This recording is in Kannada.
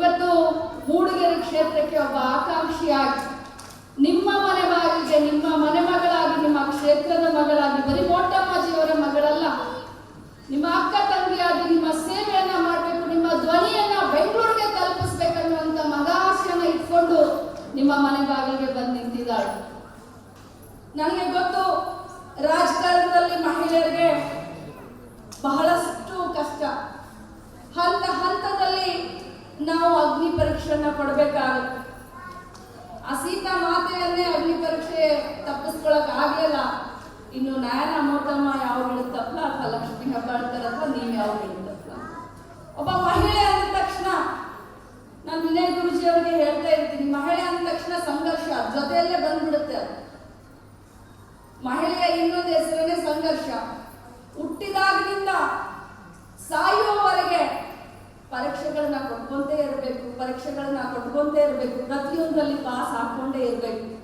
ಇವತ್ತು ಮೂಡಿಗೆರೆ ಕ್ಷೇತ್ರಕ್ಕೆ ಒಬ್ಬ ಆಕಾಂಕ್ಷಿಯಾಗಿ ನಿಮ್ಮ ಮನೆ ಬಾಗಿಲಿಗೆ ನಿಮ್ಮ ಮನೆ ಮಗಳಾಗಿ, ನಿಮ್ಮ ಕ್ಷೇತ್ರದ ಮಗಳಾಗಿ, ಬರೀ ಮೋಟಮ್ಮಜಿಯವರ ಮಗಳಲ್ಲ, ನಿಮ್ಮ ಅಕ್ಕ ತಂಗಿಯಾಗಿ ನಿಮ್ಮ ಸೇವೆಯನ್ನ ಮಾಡಬೇಕು, ನಿಮ್ಮ ಧ್ವನಿಯನ್ನ ಬೆಂಗಳೂರಿಗೆ ತಲುಪಿಸ್ಬೇಕನ್ನುವಂತ ಮಗಾಶಯನ ಇಟ್ಕೊಂಡು ನಿಮ್ಮ ಮನೆ ಬಾಗಿಲಿಗೆ ಬಂದು ನಿಂತಿದ್ದಾಳೆ. ನನಗೆ ಗೊತ್ತು ಪರೀಕ್ಷೆಯನ್ನ ಕೊಡಬೇಕಾಗುತ್ತೆ. ಆ ಸೀತಾ ಮಾತೆಯನ್ನೇ ಅಗ್ನಿ ಪರೀಕ್ಷೆ ತಪ್ಪಿಸ್ಕೊಳಕ್ ಆಗ್ಲಿಲ್ಲ ಇನ್ನು ನಯನ ಮೋಟಮ್ಮ ಯಾವ ತಪ್ಪಲ ಅಥವಾ ಲಕ್ಷ್ಮಿ ಹಬ್ಬ ಅಥವಾ ನೀವ್ ಯಾವ ಒಬ್ಬ ಮಹಿಳೆ ಅಂದ ತಕ್ಷಣ, ನಾನು ವಿನಯ್ ಗುರುಜಿ ಅವರಿಗೆ ಹೇಳ್ತಾ ಇರ್ತೀನಿ. ಮಹಿಳೆ ಅಂದ ತಕ್ಷಣ ಸಂಘರ್ಷ ಜೊತೆಯಲ್ಲೇ ಬಂದ್ಬಿಡುತ್ತೆ ಮಹಿಳೆಯ ಇನ್ನೊಂದು ಪರೀಕ್ಷೆಗಳನ್ನ ಕೊಟ್ಕೊಂತೇ ಇರಬೇಕು. ಪ್ರತಿಯೊಂದರಲ್ಲಿ ಪಾಸ್ ಹಾಕೊಂಡೇ ಇರಬೇಕು.